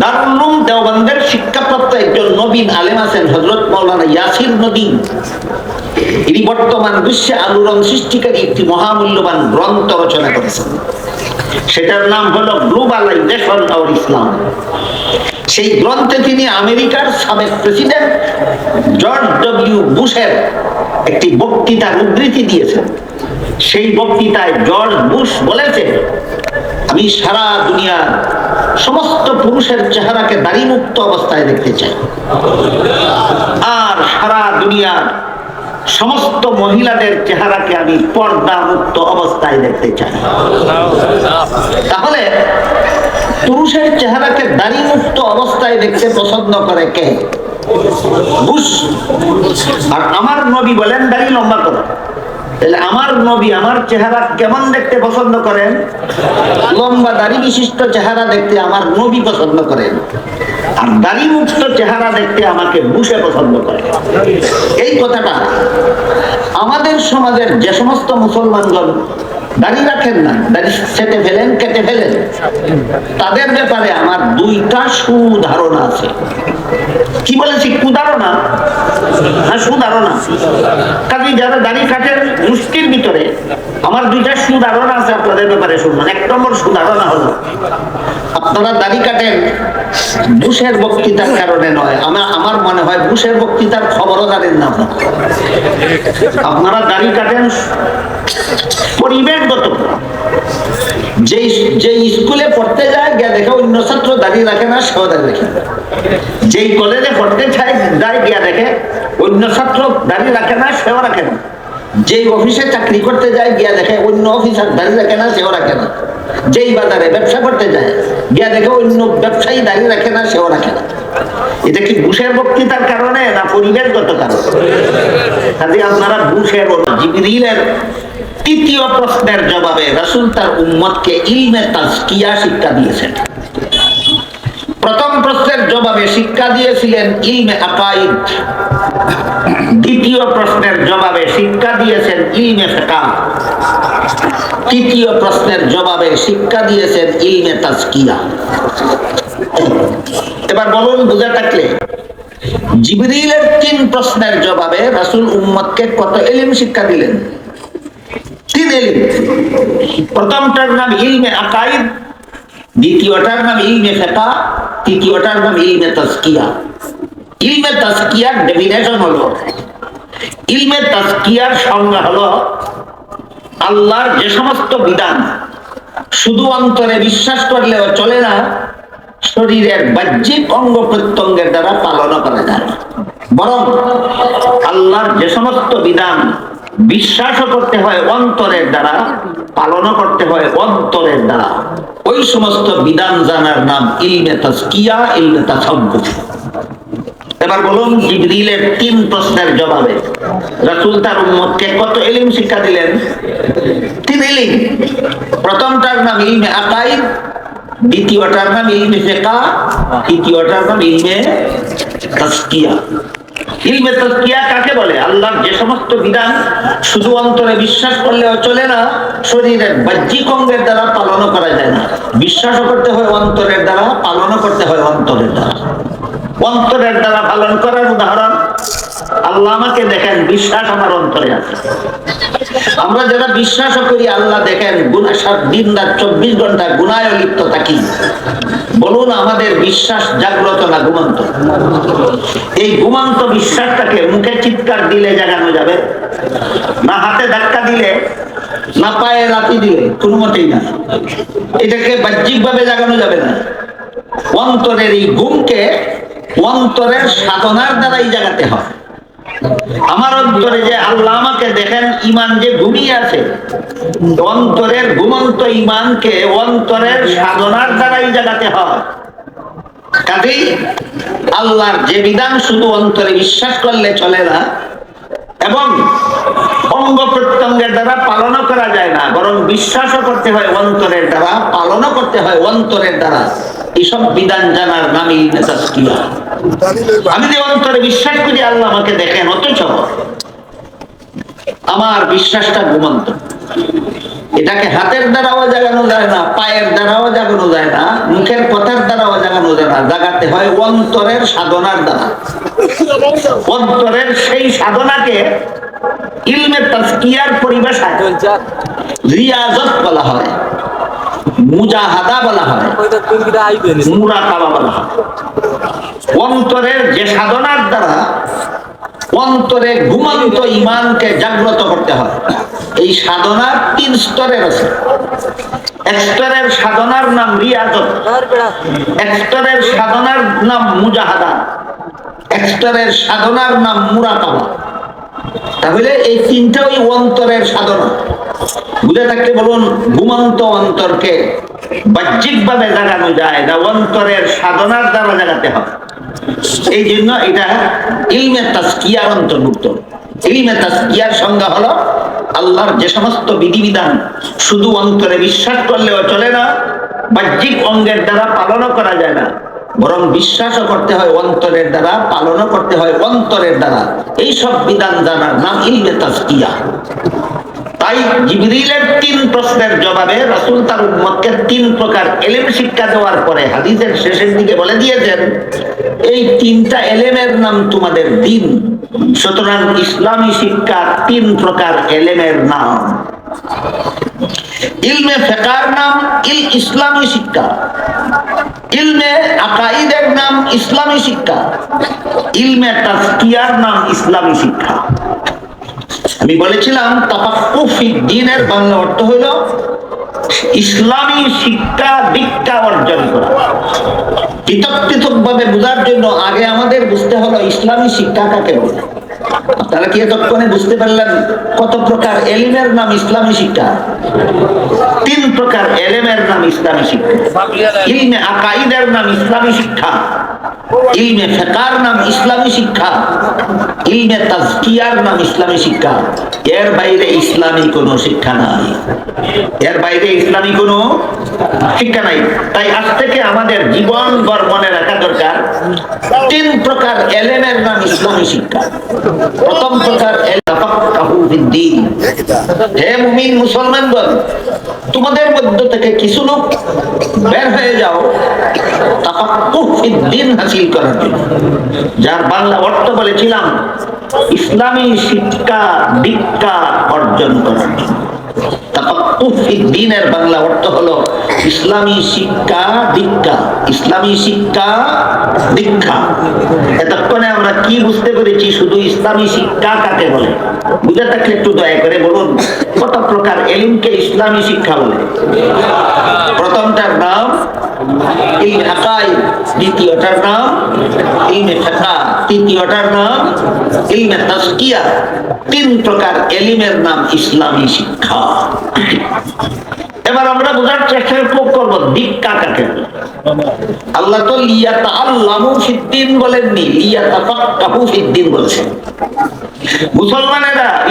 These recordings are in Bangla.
দারুল দেওবন্দের শিক্ষাপ্রাপ্ত একজন নবীন আলেম আছেন হজরত মৌলানা ইয়াসির নদীন ইনি বর্তমান বিশ্বে আলোড়ন সৃষ্টিকারী একটি মহামূল্যবান গ্রন্থ রচনা করেছেন। সেটার নাম হলো গ্লোবালাইজেশন অর ইসলাম। সেই গ্রন্থে তিনি আমেরিকার সাবেক প্রেসিডেন্ট জর্জ ডব্লিউ বুশের একটি বক্তৃতার উদ্ধৃতি দিয়েছেন। সেই বক্তৃতায় জর্জ বুশ বলেছে আমি সারা দুনিয়ার সমস্ত পুরুষের চেহারাকে দাড়ি মুক্ত অবস্থায় দেখতে চাই। আর সারা দুনিয়ার সমস্ত মহিলাদের চেহারাকে আমি পর্দা মুক্ত অবস্থায় দেখতে চাই। তাহলে পুরুষের চেহারাকে দাড়ি মুক্ত অবস্থায় দেখতে পছন্দ করে কে? আর আমার নবী বলেন, দাড়ি লম্বা করো। তাহলে আমার নবী আমার চেহারা কেমন দেখতে পছন্দ করেন? লম্বা, দাড়ি বিশিষ্ট চেহারা দেখতে আমার নবী পছন্দ করেন। আর দাড়ি মুক্ত চেহারা দেখতে আমাকে বুসে পছন্দ করে এই কথাটা আমাদের সমাজের যে সমস্ত মুসলমানগণ দাড়ি রাখেন না দাঁড়িয়ে সেটে ফেলেন, কেটে ফেলেন। তাদের ব্যাপারে আমার দুইটা সুধারণা আছে। কি বলেছি? কুধারণা হ্যাঁ সুধারণা। কাজে যারা দাড়ি কাটেন মুষ্টির ভিতরে আমার দুইটা সুধারণা আছে আপনাদের ব্যাপারে শুনবেন। এক নম্বর সুধারণা হলো, আপনারা দাড়ি কাটেন, বুশের বক্তৃতার কারণে নয়। আমার আমার মনে হয় বুশের বক্তৃতার খবরও জানেন না আপনারা। দাড়ি কাটেন পরিবেশগত। যে যে স্কুলে পড়তে যায়, গিয়া দেখে অন্য ছাত্র দাঁড়িয়ে রাখে না, সেও দাঁড়িয়ে রাখে যেই কলেজে পড়তে যায়, গিয়া দেখে অন্য ছাত্র দাঁড়িয়ে রাখে না, সেও রাখে না। যেই অফিসে চাকরি করতে যায়, গিয়া দেখে অন্য অফিসার দাঁড়িয়ে রাখে না, সেও রাখে না। যেই বাজারে ব্যবসা করতে যায়, গিয়া দেখে অন্য ব্যবসায়ী দাঁড়িয়ে রাখে না, সেও রাখে না। এটা কি বুশের বক্তৃতার কারণে না পরিবেশগত কারণে? আপনারা ঘুষের জিবরিলের তৃতীয় প্রশ্নের জবাবে রাসূল তার উম্মতকে ইলমে তাজকিয়া শিক্ষা দিয়েছেন। প্রথম প্রশ্নের জবাবে শিক্ষা দিয়েছিলেন ইলমে আকাইদ দ্বিতীয় প্রশ্নের জবাবে শিক্ষা দিয়েছেন ইলমে ফিকাহ। তৃতীয় প্রশ্নের জবাবে শিক্ষা দিয়েছেন ইলমে তাজকিয়া। এবার বলুন, বুঝে থাকলে। জিবরিলের তিন প্রশ্নের জবাবে রাসুল উম্মদকে কত এলিম শিক্ষা দিলেন? তিন এলিম। প্রথমটার নাম ইলমে আকাইদ দ্বিতীয়টার নাম ইলমে ফেকা তৃতীয়টার নাম? ইলমে তাজকিয়া। ইলমে তাজকিয়ার ডেফিনেশন হলো, ইলমে তাজকিয়ার সংজ্ঞা হলো আল্লাহর যে সমস্ত বিধান, শুধু অন্তরে বিশ্বাস করলেও চলে না, শরীরের বাহ্যিক অঙ্গ প্রত্যঙ্গের দ্বারা পালন করা যায় বরং আল্লাহর যে সমস্ত বিধান বিশ্বাসও করতে হয়, অন্তরের দ্বারা, পালনও করতে হয়, অন্তরের দ্বারা। ওই সমস্ত বিধান জানার নাম ইলমে তাজকিয়া, ইলমে তাসাব্বুফ এবার বলুন, জিবরিলের তিন প্রশ্নের জবাবে রাসূল তার উম্মতকে কত ইলম শিক্ষা দিলেন? তিন ইলম। প্রথমটার নাম ইলমে আকাইদ, দ্বিতীয়টার নাম ইলমে ফিকা, তৃতীয়টার নাম ইলমে তাজকিয়া। কাকে বলে? যে সমস্ত বিধান শুধু অন্তরে বিশ্বাস করলেও চলে না, শরীরের বাহ্যিক অঙ্গের দ্বারা পালনও করা যায় না। বিশ্বাসও করতে হয় অন্তরের দ্বারা, পালনও করতে হয় অন্তরের দ্বারা। অন্তরের দ্বারা পালন করার উদাহরণ, আল্লাহ আমাকে দেখেন, বিশ্বাস আমার অন্তরে আছে। আমরা যারা বিশ্বাস করি, আল্লাহ দেখেন গুণা সাত দিন রাত চব্বিশ ঘণ্টা গুনায় লিপ্ত থাকি। আমাদের বিশ্বাস জাগ্রত না ঘুমন্ত? এই ঘুমন্ত বিশ্বাসটাকে মুখে চিৎকার দিলে জাগানো যাবে, না হাতে ধাক্কা দিলে, না পায়ে লাথি দিলে, কোনো মতেই না। এটাকে বাহ্যিক ভাবে জাগানো যাবে না। অন্তরের এই ঘুমকে অন্তরের সাধনার দ্বারাই জাগাতে হয় আমার অন্তরে যে আল্লাহ আমাকে দেখেন ইমান যে ঘুমিয়ে আছে, অন্তরের ঘুমন্ত ইমানকে অন্তরের সাধনার দ্বারাই জাগাতে হয়। কাজেই আল্লাহর যে বিধান শুধু অন্তরে বিশ্বাস করলে চলে না, এবং অঙ্গ প্রত্যঙ্গের দ্বারা পালনও করা যায় না, বরং বিশ্বাসও করতে হয় অন্তরের দ্বারা, পালনও করতে হয় অন্তরের দ্বারা। এইসব বিধান জানার নামই তাজকিয়া আমি যে অন্তরে বিশ্বাস করি, আল্লাহ আমাকে দেখেন, অথচ আমার বিশ্বাসটা ঘুমন্ত। এটাকে হাতের দ্বারাও জাগানো যায় না, পায়ের দ্বারাও জাগানো যায় না, মুখের কথার দ্বারাও জাগানো যায় না। জাগাতে হয় অন্তরের সাধনার দ্বারা। অন্তরের সেই সাধনাকে ইলমে তাজকিয়ার পরিভাষায় রিয়াজত বলা হয়, মুজাহাদা বলা হয়, মুরাকাবা বলা হয়। অন্তরের যে সাধনার দ্বারা অন্তরে ঘুমন্ত ইমানকে জাগ্রত করতে হয়। এই সাধনার তিন স্তরের আছে। সাধনার নাম রিয়াজত সাধনার নাম মুজাহাদা সাধনার নাম মুরাকাবা। তাহলে এই তিনটা ওই অন্তরের সাধনা। বুঝে থাকলে বলুন, ঘুমন্ত অন্তরকে বাহ্যিক ভাবে জাগানো যায় না, অন্তরের সাধনার দ্বারা জাগাতে হবে এই জন্য এটা ইলমে তাস্কিয়ার অন্তর্ভুক্ত। সংজ্ঞা হলো আল্লাহর যে সমস্ত বিধিবিধান শুধু অন্তরে বিশ্বাস করলেও চলে না, বাহ্যিক অঙ্গের দ্বারা পালনও করা যায় না। বরং বিশ্বাসও করতে হয় অন্তরের দ্বারা, পালনও করতে হয় অন্তরের দ্বারা। এই সব বিধান জানার নাম ইলমে তাস্কিয়া তাই জিবরিলের তিন প্রশ্নের জবাবে রাসূল তার উম্মতকে তিন প্রকার এলেম শিক্ষা দেওয়ার পরে হাদিসের শেষের দিকে বলে দিয়েছেন, এই তিনটা এলেমের নাম তোমাদের দিন। সুতরাং ইসলামী শিক্ষা তিন প্রকার এলেমের নাম। ইলমে ফেকার নাম, ইল ইসলামী শিক্ষা। ইলমে আকাইদের নাম, ইসলামী শিক্ষা। ইলমে তাজকিয়ার নাম, ইসলামী শিক্ষা। আমি বলেছিলাম তাপাকুফিদ্দিনের বাংলা অর্থ হইল ইসলামী শিক্ষা দীক্ষা অর্জন করা। পৃথক পৃথক ভাবে বোঝার জন্য আগে আমাদের বুঝতে হলো ইসলামী শিক্ষা কাকে বলে। আপনারা কি এতক্ষণে বুঝতে পারলেন কত প্রকার এলিমের নাম ইসলামী শিক্ষা? তিন প্রকার এলেমের নাম ইসলামী শিক্ষা। ইলমে নাম ইসলামী শিক্ষা। ইলমে ফেকার নাম ইসলামী শিক্ষা। ইলমে তাজকিয়ার নাম ইসলামী শিক্ষা। এর বাইরে ইসলামী কোনো শিক্ষা নাই। এর বাইরে ইসলামী কোনো শিক্ষা নাই। তাই আজ থেকে আমাদের জীবন ভর মনে রাখা দরকার। তিন প্রকার এলেমের নাম ইসলামী শিক্ষা। প্রথম। হে মুমিন মুসলমানগণ তোমাদের মধ্য থেকে কিছু লোক বের হয়ে যাও ফিদ্দীন হাসিল করার জন্য। যার বাংলা অর্থ বলেছিলাম ইসলামী শিক্ষা দীক্ষা অর্জন করার জন্য। ফিদ্দীনের বাংলা অর্থ হলো ইসলামী শিক্ষা দীক্ষা। ইসলামী শিক্ষা দীক্ষা। এতক্ষণে আমরা কি বুঝতে পেরেছি? শুধু ইসলামী শিক্ষা কাকে বলে? বুঝে থাকলে একটু দয়া করে বলুন, কত প্রকার এলিমকে ইসলামী শিক্ষা বলে? প্রথমটার নাম ইল আকাই দ্বিতীয়টার নাম ইলমে ফিকহ তৃতীয়টার নাম ইলমে তাজকিয়া। তিন প্রকার এলিমের নাম ইসলামী শিক্ষা।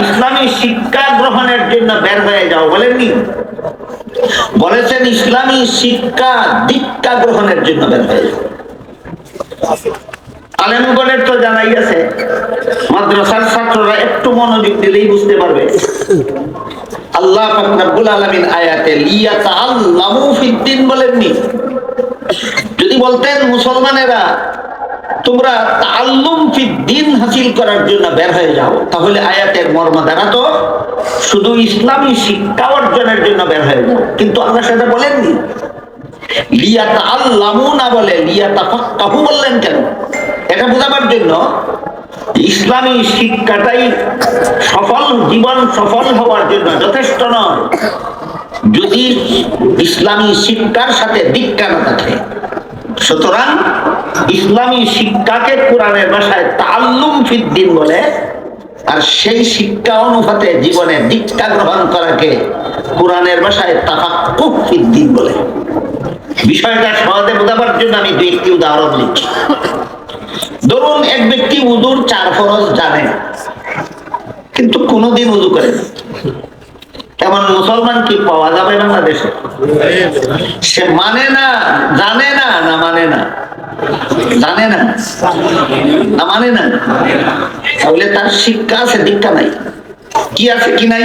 ইসলামী শিক্ষা গ্রহণের জন্য বের হয়ে যাও বলেননি? বলেছেন ইসলামী শিক্ষা দীক্ষা গ্রহণের জন্য বের হয়ে যাও। আলেমগণের তো জানাই আছে, মাদ্রাসার ছাত্ররা একটু মনোযোগ দিলেই বুঝতে পারবে। আল্লাহ রব্বুল আলামিন আয়াতে, লিয়াতাআল্লামু ফিদ্দিন বলেননি। যদি বলতেন মুসলমানেরা, তোমরা তাল্লুম ফিদ্দিন হাসিল করার জন্য বের হয়ে যাও, তাহলে আয়াতের মর্ম দ্বারা শুধু ইসলামী শিক্ষা অর্জনের জন্য বের হয়ে যাও কিন্তু আল্লাহ সেটা বলেননি। লিয়াতা আল্লামু না বলে লিয়াতা ফাক্কাহু বললেন কেন? এটা বোঝাবার জন্য ইসলামী শিক্ষাটাই সফল, জীবন সফল হওয়ার জন্য যথেষ্ট নয়। যদি ইসলামী শিক্ষার সাথে দীক্ষা না থাকে, সুতরাং ইসলামী শিক্ষাকে কোরআনের ভাষায় তাল্লুম ফিদ্দিন বলে, আর সেই শিক্ষা অনুপাতে জীবনে দীক্ষা গ্রহণ করাকে কোরআনের ভাষায় তাফাক্কুহ ফিদ্দিন বলে। বিষয়টা সহজে বোঝাবার জন্য আমি দুই একটি উদাহরণ দিচ্ছি ধরুন এক ব্যক্তি উজুর চার ফরজ জানে, কিন্তু কোনোদিন উজু করে না। এমন মুসলমান কি পাওয়া যাবে না বাংলাদেশে? সে মানে না, জানে না না মানে না? জানে না? না মানে না? তাহলে তার শিক্ষা আছে, দীক্ষা নাই। কি আছে, কি নাই?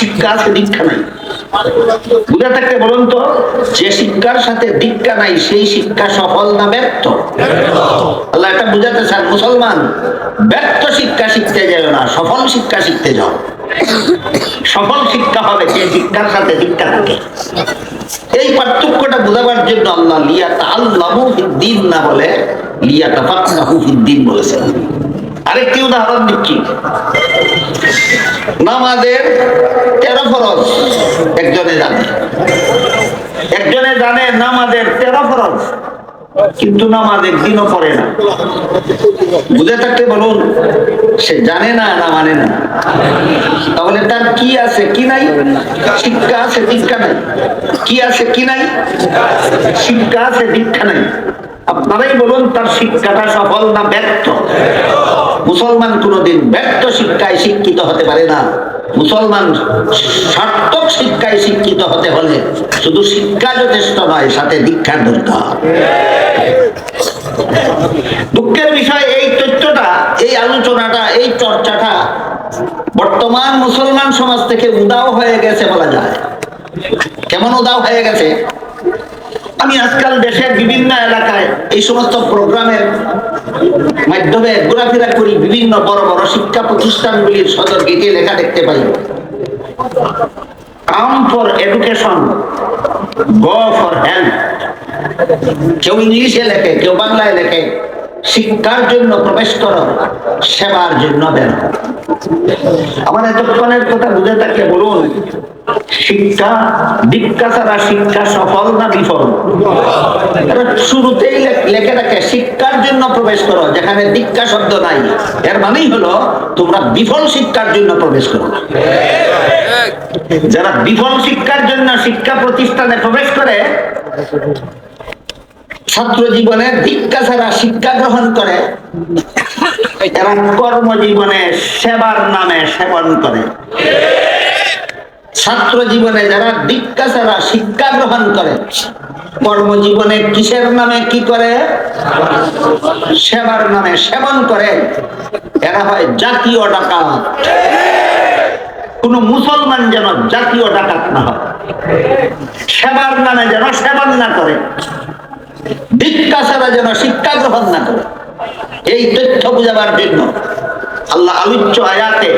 শিক্ষা আছে, দীক্ষা নাই। বলুন তো, যে শিক্ষার সাথে দীক্ষা নাই, সেই শিক্ষা সফল না ব্যর্থ? আল্লাহ এটা বুঝাতে চান, মুসলমান, ব্যর্থ শিক্ষা শিখতে যাও না, সফল শিক্ষা শিখতে যাও। সফল শিক্ষা হবে, যে শিক্ষার সাথে দীক্ষা থাকে। এই পার্থক্যটা বোঝাবার জন্য আল্লাহ লিয়া তাআল্লামু ফিদ্দিন না বলে লিয়া বলেছেন। আরেকটি উদাহরণ দিচ্ছি নামাজের তেরো ফরজ একজনে জানে। একজনে জানে নামাজের তেরো ফরজ, কিন্তু নামাজ একদিনও পড়ে না। বুঝে থাকতে বলুন, সে জানে না না মানে না। তাহলে তার কি আছে, কি নাই? শিক্ষা আছে দীক্ষা নাই। কি আছে, কি নাই? শিক্ষা আছে দীক্ষা নাই। আপনারাই বলুন, তার শিক্ষাটা সফল না ব্যর্থ? মুসলমান কোনোদিন ব্যর্থ শিক্ষায় শিক্ষিত হতে পারে না। মুসলমান সার্থক শিক্ষায় শিক্ষিত হতে হলে শুধু শিক্ষা যথেষ্ট নয়, সাথে দীক্ষার দরকার। দুঃখের বিষয়, এই তথ্যটা, এই আলোচনাটা, এই চর্চাটা বর্তমান মুসলমান সমাজ থেকে উদাও হয়ে গেছে বলা যায়। কেমন উদাও হয়ে গেছে? আমি আজকাল দেশের বিভিন্ন এলাকায় এই সমস্ত প্রোগ্রামের মাধ্যমে ঘোরাফেরা করি বিভিন্ন বড় বড় শিক্ষা প্রতিষ্ঠানগুলির সদর গেটে লেখা দেখতে পাই। Come for education go for health কেউ ইংলিশে লেখে, কেউ বাংলায় লেখে। শিক্ষার জন্য প্রবেশ করো, সেবার জন্য বের আমার এতক্ষণের কথা বুঝে থাকলে বলুন, শিক্ষা দীক্ষা ছাড়া শিক্ষা সফল না বিফল? শুরুতেই লেখে রাখে, শিক্ষার জন্য প্রবেশ করো, যেখানে দীক্ষা শব্দ নাই। এর মানেই হলো, তোমরা বিফল শিক্ষার জন্য প্রবেশ করো। যারা বিফল শিক্ষার জন্য শিক্ষা প্রতিষ্ঠানে প্রবেশ করে ছাত্র জীবনে দীক্ষা ছাড়া শিক্ষা গ্রহণ করে এরা কর্মজীবনে সেবার নামে সেবন করে। ছাত্র জীবনে যারা দীক্ষা ছাড়া শিক্ষা গ্রহণ করে কর্মজীবনে কিসের নামে কি করে? সেবার নামে সেবন করে। এরা হয় জাতীয় ডাকাত। কোন মুসলমান যেন জাতীয় ডাকাত না হয়। সেবার নামে যেন সেবন না করে। দীক্ষা ছাড়া যেন শিক্ষা গ্রহণ না করে। এই তথ্য জন্য আল্লাহ আয়াতে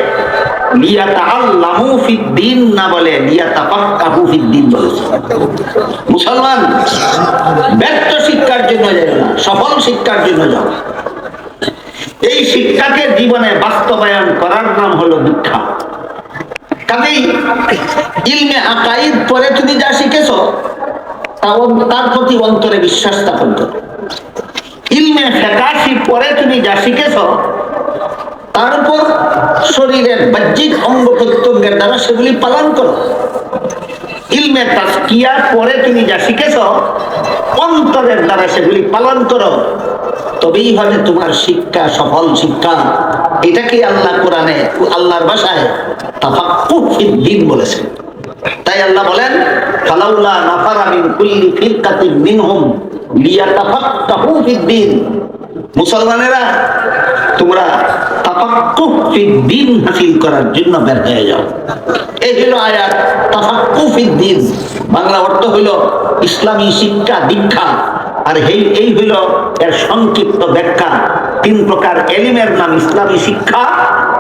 মুসলমান, ব্যর্থ শিক্ষার জন্য সফল শিক্ষার জন্য এই শিক্ষাকে জীবনে বাস্তবায়ন করার নাম হলো দীক্ষা কাজেই ইলমে আকাইদ পরে তুমি যা শিখেছো তার প্রতি অন্তরে বিশ্বাস স্থাপন করো। ইলমে ফেকাশি পরে তুমি যা শিখেছ, তার উপর শরীরের বাহ্যিক অঙ্গ প্রত্যঙ্গের দ্বারা সেগুলি পালন করো। ইলমে পরে তুমি যা শিখেছ, অন্তরের দ্বারা সেগুলি পালন করো। তবেই হবে তোমার শিক্ষা, সফল শিক্ষা। এটাকে আল্লাহ কোরআনে, আল্লাহর ভাষায়? তাফাক্কুহ ফিদ্দিন বলেছেন। তাই আল্লাহ বলেন, ফালাউলা নাফারা মিন কুল্লি ফিরকাতিন মিনহুম লিয়াতাফাক্কাহু ফিদ্দিন মুসলমানেরা, তোমরা তাফাক্কুহ ফিদ্দিন হাসিল করার জন্য বের হয়ে যাও। এই হলো আয়াত ফিদ্দিন বাংলা অর্থ হইল ইসলামী শিক্ষা দীক্ষা। আর এই এই হইল এর সংক্ষিপ্ত ব্যাখ্যা। তিন প্রকার এলিমের নাম ইসলামী শিক্ষা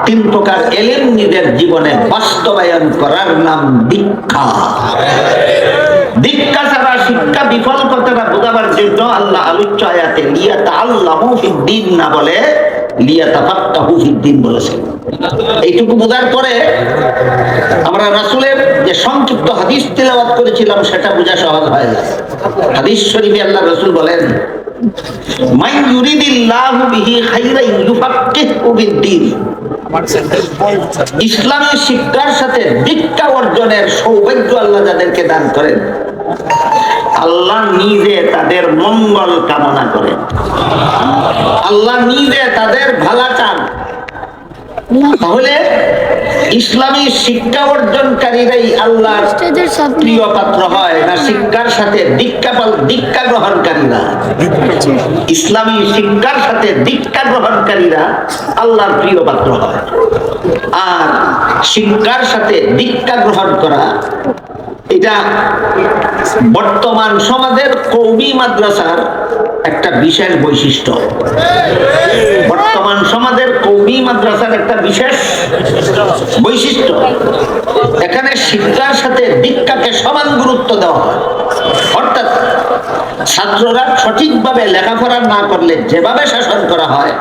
তিন প্রকার এলিম নিজের জীবনে বাস্তবায়ন করার নাম দীক্ষা। দীক্ষা ছাড়া শিক্ষা বিফল কথাটা বোঝাবার জন্য আল্লাহ আলোচ্য আয়াতে লিয়াতা আল্লাহ দিন না বলে বলেছেন সেটা হাদিস বলেন ইসলামী শিক্ষার সাথে দীক্ষা অর্জনের সৌভাগ্য আল্লাহ যাদেরকে দান করেন। আল্লাহ নিজে তাদের মঙ্গল কামনা করেন। আল্লাহ নিজে তাদের ভালা চান। তাহলে ইসলামী শিক্ষা অর্জনকারীরাই আল্লাহর প্রিয় পাত্র হয় না শিক্ষার সাথে দীক্ষা দীক্ষা গ্রহণকারীরা? ইসলামী শিক্ষার সাথে দীক্ষা গ্রহণকারীরা আল্লাহর প্রিয় পাত্র হয়। আর শিক্ষার সাথে দীক্ষা গ্রহণ করা এটা বর্তমান সমাজের কৌমি মাদ্রাসার একটা বিশেষ বৈশিষ্ট্য। বর্তমান সমাজের কৌমি মাদ্রাসার একটা বিশেষ বৈশিষ্ট্য। এখানে শিক্ষার সাথে দীক্ষাকে সমান গুরুত্ব দেওয়া হয়। অর্থাৎ ছাত্ররা সঠিকভাবে লেখাপড়া না করলে যেভাবে শাসন করা হয়,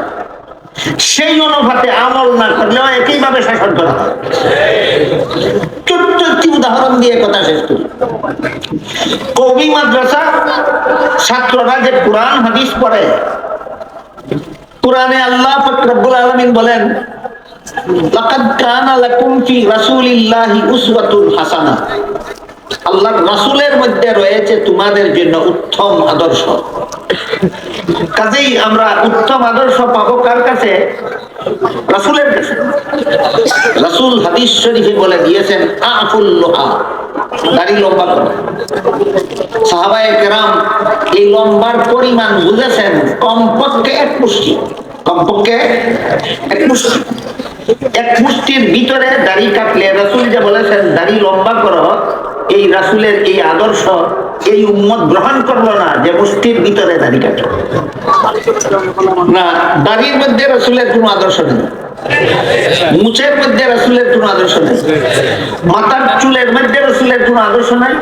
সেই অনুপাতে আমল না করলেও একইভাবে শাসন করা হয়। ছোট্ট একটি উদাহরণ দিয়ে কথা শেষ করি? কবি মাদ্রাসা, ছাত্ররা যে কোরআন, হাদিস পড়ে, কোরআনে আল্লাহ পাক আলমিন বলেন, লাকাদ কানা লাকুম ফি রাসূলিল্লাহি উসওয়াতুন হাসানা আল্লাহর রাসূলের মধ্যে রয়েছে তোমাদের জন্য উত্তম আদর্শ। কাজেই আমরা উত্তম আদর্শ পাবো কার কাছে? রাসূলের কাছে। রাসূল হাদিস শরীফে বলে দিয়েছেন আফুল লোহা দাড়ি লম্বা করো। সাহাবায়ে কেরাম এই লম্বার পরিমাণ বুঝেছেন, কমপক্ষে এক মুষ্টি। কমপক্ষে এক মুষ্টি। এক মুষ্টির ভিতরে দাড়ি কাটলে রাসূল যে বলেছেন, দাড়ি লম্বা করো এই রাসুলের এই আদর্শ, এই উম্মত গ্রহণ করল না যে মুষ্টির ভিতরে দাড়ি কাটো। না, দাড়ির মধ্যে রাসূলের কোনো আদর্শ নেই। মধ্যে আদর্শ নেই। মাথার চুলের মধ্যে আদর্শ নাই।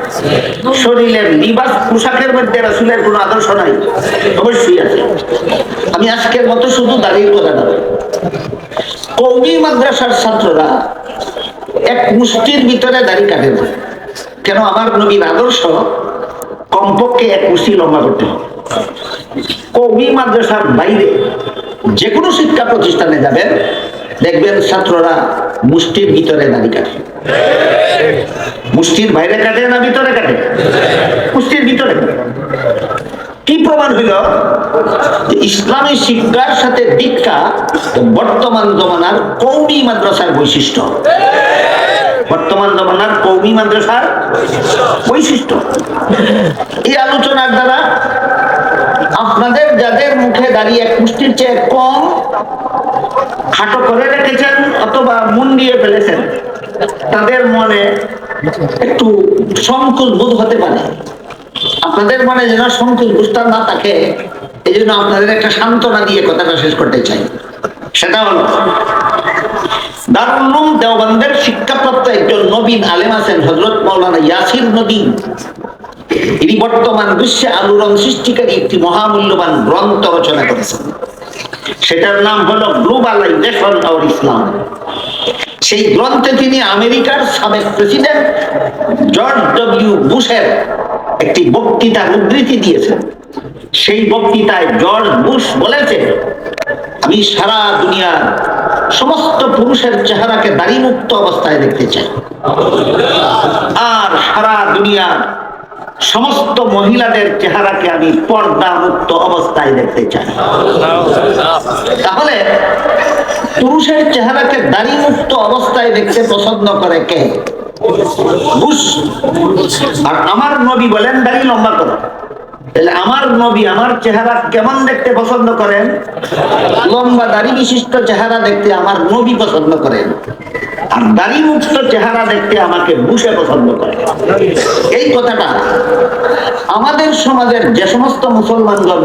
শরীরের লিবাস, পোশাকের মধ্যে রাসূলের কোনো আদর্শ নাই। অবশ্যই আছে। আমি আজকের মতো শুধু দাড়ির কথা না, কৌমি মাদ্রাসার ছাত্ররা এক মুষ্টির ভিতরে দাড়ি কাটে না। কেন আমার নবীর আদর্শ? কমপক্ষে এক মুষ্টি লম্বা করতে কৌমি মাদ্রাসার বাইরে যে কোনো শিক্ষা প্রতিষ্ঠানে যাবেন, দেখবেন ছাত্ররা মুষ্টির ভিতরে দাড়ি কাটে। মুষ্টির বাইরে কাটে না ভিতরে কাটে? মুষ্টির ভিতরে কি প্রমাণ হইল? ইসলামী শিক্ষার সাথে দীক্ষা বর্তমান জমানার কৌমি মাদ্রাসার বৈশিষ্ট্য। বর্তমান জমানার কৌমি মাদ্রাসার বৈশিষ্ট্য। এই আলোচনার দ্বারা আপনাদের যাদের মুখে দাঁড়িয়ে এক মুষ্টির চেয়ে কম খাটো করে রেখেছেন অথবা মন দিয়ে ফেলেছেন, তাদের মনে একটু সংকুল বোধ হতে পারে। আপনাদের মনে যেন সংকুল বুঝতে না থাকে, এই জন্য আপনাদের একটা সান্ত্বনা দিয়ে কথাটা শেষ করতে চাই। সেটা হলো দেওবন্দের শিক্ষাপ্রাপ্ত একজন নবীন আলেম আছেন হজরত মৌলানা ইয়াসির নবীন ইনি বর্তমান বিশ্বে আলোড়ন সৃষ্টিকারী একটি মহামূল্যবান গ্রন্থ রচনা করেছেন। সেটার নাম হলো গ্লোবালাইজেশন অফ ইসলাম। সেই গ্রন্থে তিনি আমেরিকার সাবেক প্রেসিডেন্ট জর্জ ডব্লিউ বুশের একটি বক্তৃতার উদ্ধৃতি দিয়েছেন। সেই বক্তৃতায় জর্জ বুশ বলেছে আমি সারা দুনিয়ার সমস্ত পুরুষের চেহারাকে দাড়ি মুক্ত অবস্থায় দেখতে চাই। আর সারা দুনিয়ার সমস্ত মহিলাদের চেহারাকে আমি পর্দা মুক্ত অবস্থায় দেখতে চাই। তাহলে পুরুষের চেহারাকে দাড়ি মুক্ত অবস্থায় দেখতে পছন্দ করে কে? আর আমার নবী বলেন দাড়ি লম্বা করো। তাহলে আমার নবী আমার চেহারা কেমন দেখতে পছন্দ করেন? লম্বা, দাড়ি বিশিষ্ট চেহারা দেখতে আমার নবী পছন্দ করেন। আর দাড়ি মুক্ত চেহারা দেখতে আমাকে বুসে পছন্দ করে এই কথাটা আমাদের সমাজের যে সমস্ত মুসলমানগণ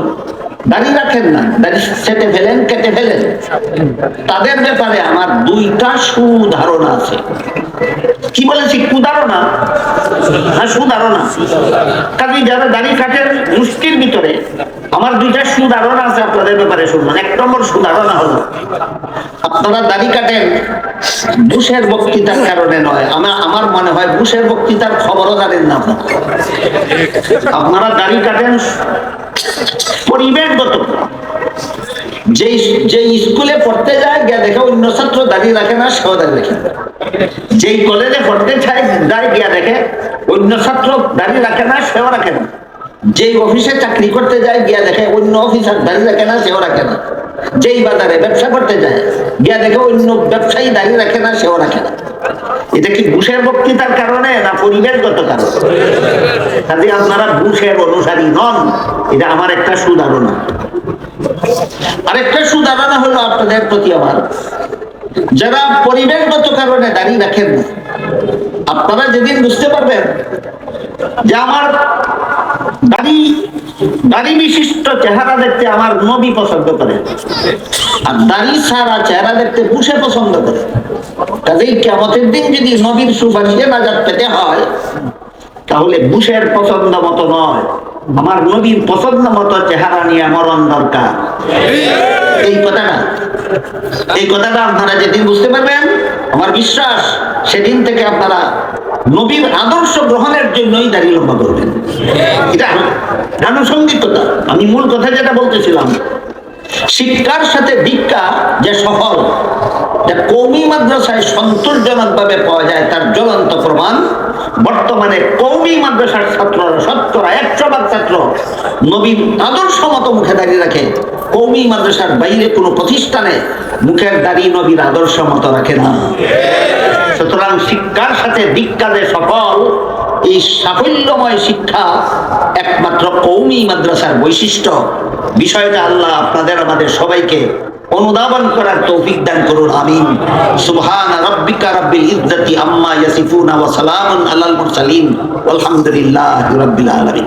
দাড়ি রাখেন না, দাড়ি সেটে ফেলেন, কেটে ফেলেন। তাদের ব্যাপারে আমার দুইটা সুধারণা আছে। কি বলেছি? কুধারণা না সুধারণা। কাজে, যারা দাড়ি কাটেন মুষ্টির ভিতরে, আমার দুইটা সুধারণা আছে আপনাদের ব্যাপারে শুনবেন। এক নম্বর সুধারণা হলো, আপনারা দাড়ি কাটেন, বুশের বক্তৃতার কারণে নয়। আমার আমার মনে হয় বুশের বক্তৃতার খবরও জানেন না আপনারা। আপনারা দাড়ি কাটেন পরিবেশগত যে যে স্কুলে পড়তে যায়, গিয়া দেখে অন্য ছাত্র দাঁড়িয়ে রাখে না, সেও দাঁড়িয়ে রাখে। যেই কলেজে পড়তে যায়, গিয়া দেখে অন্য ছাত্র দাঁড়িয়ে রাখে না, সেও রাখে না যেই অফিসে চাকরি করতে যায়, গিয়া দেখে অন্য অফিসার দাঁড়িয়ে রাখে না, সেও রাখে না। যেই বাজারে ব্যবসা করতে যায়, গিয়া দেখে অন্য ব্যবসায়ী দাঁড়িয়ে রাখে না, সেও রাখে না। এটা কি ঘুষের বক্তৃতার কারণে না পরিবেশগত কারণে? আপনারা ঘুষের অনুসারী নন। এটা আমার একটা সুধারণা। আরেকটা সুধারণা হলো আপনাদের প্রতি আমার। যারা পরিবেশগত কারণে দাঁড়িয়ে রাখেন আপনারা যেদিন বুঝতে পারবেন যে আমার দাড়ি দাড়ি বিশিষ্ট চেহারা দেখতে আমার নবী পছন্দ করে। আর দাড়ি ছাড়া চেহারা দেখতে পুষে পছন্দ করে। কাজেই কেমতের দিন যদি নবীর সুপারিশে নাজাত পেতে হয়, তাহলে বুশের পছন্দ মতো নয়। আমার নবীর পছন্দ মতো চেহারা নিয়ে মরণ দরকার। এই কথাটা এই কথাটা আপনারা যেদিন বুঝতে পারবেন, আমার বিশ্বাস, সেদিন থেকে আপনারা নবীর আদর্শ গ্রহণের জন্যই দাঁড়িয়ে লম্বা করবেন। এটা আনুষঙ্গিকতা আমি মূল কথা যেটা বলতেছিলাম, শিক্ষার সাথে দীক্ষা যে সফল কৌমি মাদ্রাসায় সন্তোষজনক ভাবে পাওয়া যায় তার জ্বলন্ত প্রমাণ, বর্তমানে কৌমি মাদ্রাসার ছাত্ররা শতকরা একশো ভাগ ছাত্র নবীন আদর্শ মতো মুখে দাঁড়িয়ে রাখে। কৌমি মাদ্রাসার বাইরে কোনো প্রতিষ্ঠানে মুখের দাড়ি নবীর আদর্শ মতো রাখে না। সুতরাং শিক্ষার সাথে দীক্ষা যে সফল, এই সাফল্যময় শিক্ষা একমাত্র কৌমি মাদ্রাসার বৈশিষ্ট্য। বিষয়টা আল্লাহ আপনাদের, আমাদের সবাইকে অনুধাবন করার তৌফিক দান করুন, আমিন। সুবহান রাব্বিকা রাব্বিল ইজ্জাতি আম্মা ইয়াসিফুনা ওয়া সালামুন আলাল মুরসালিন। আলহামদুলিল্লাহি রাব্বিল আলামিন।